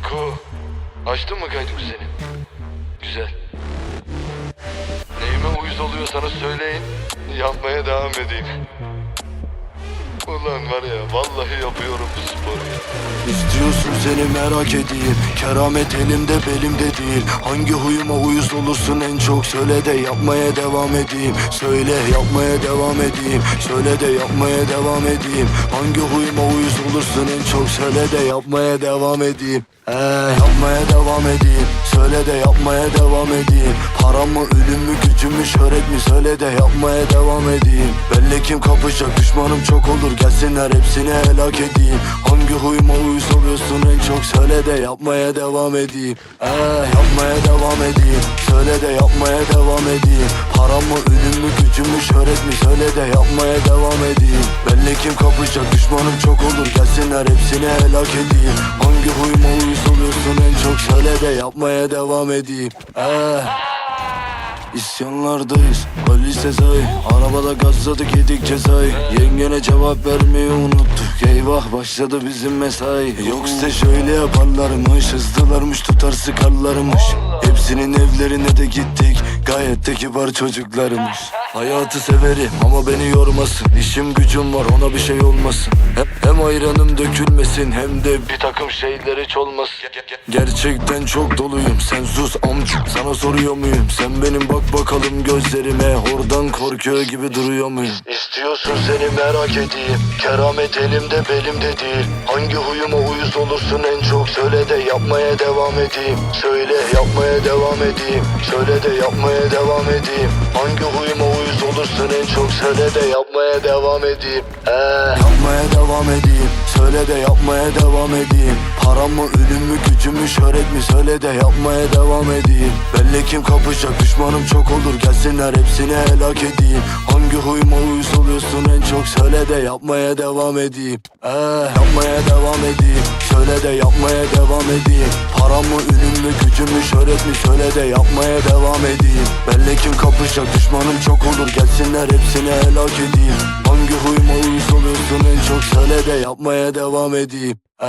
Oku. Açtın mı kaydı seni? Güzel. Neyime uyuz oluyorsanız söyleyin. Yapmaya devam edeyim. Ulan var ya vallahi yapıyorum bu sporu ya. İstiyorsun seni merak edeyim. Keramet elimde belimde değil. Hangi huyuma uyuz olursun en çok? Söyle de yapmaya devam edeyim. Söyle yapmaya devam edeyim. Söyle de yapmaya devam edeyim. Hangi huyuma uyuz olursun en çok? Söyle de yapmaya devam edeyim. Ee, yapmaya devam edeyim. Söyle de yapmaya devam edeyim Param mı ölüm mü gücüm mü şöhret mi Söyle de yapmaya devam edeyim. Belli kim kapışacak düşmanım çok olur Gelsinler hepsini helak edeyim. Hangi huyuma uyuz oluyorsun en çok Söyle de yapmaya devam edeyim. Ee, yapmaya devam edeyim Söyle de yapmaya devam edeyim. Param mı ölüm mü gücüm mü şöhret mi Söyle de yapmaya devam edeyim. Belli kim kapışacak düşmanım çok olur Gelsinler hepsini helak edeyim. Hangi huyuma uyuz oluyorsun en çok Söyle de yapmaya devam edeyim. Ee, İsyanlardayız Ali Sezai. Arabada gazladık yedik cezayı. Yengene cevap vermeyi unuttuk. Eyvah başladı bizim mesai. Yoksa şöyle yaparlarmış Hızlılarmış tutar sıkarlarmış. Hepsinin evlerine de gittik Gayet de kibar çocuklarmış Hayatı severim ama beni yormasın. İşim gücüm var ona bir şey olmasın. Hem, hem ayranım dökülmesin Hem de bir takım şeyler hiç olmasın. Gerçekten çok doluyum sen sus amca Sana soruyor muyum? Sen benim bak bakalım gözlerime. Oradan korkuyor gibi duruyor muyum? İstiyorsun seni merak edeyim. Keramet elimde belimde değil. Hangi huyuma uyuz olursun en çok? Söyle de yapmaya devam edeyim. Söyle yapmaya devam edeyim. Söyle de yapmaya devam edeyim. Hangi huyuma uyuz olursun en çok? Söyle de yapmaya devam edeyim. Ee, Yapmaya devam edeyim Söyle de yapmaya devam edeyim. Param mı ölüm mü gücüm mü şöhret mi? Söyle de yapmaya devam edeyim. Belli kim kapışacak düşmanım çok olur. Gelsinler hepsini helak edeyim. Hangi huyuma uyuz oluyorsun en çok? Söyle de yapmaya devam edeyim. Ee, Yapmaya devam edeyim. Söyle de yapmaya devam edeyim. Param mı ölüm mü gücüm mü şöhret mi? Söyle de yapmaya devam edeyim. Belli kim kapışacak düşmanım çok olur. Gelsinler hepsini helak edeyim. Hangi huyuma de yapmaya devam edeyim. Ee,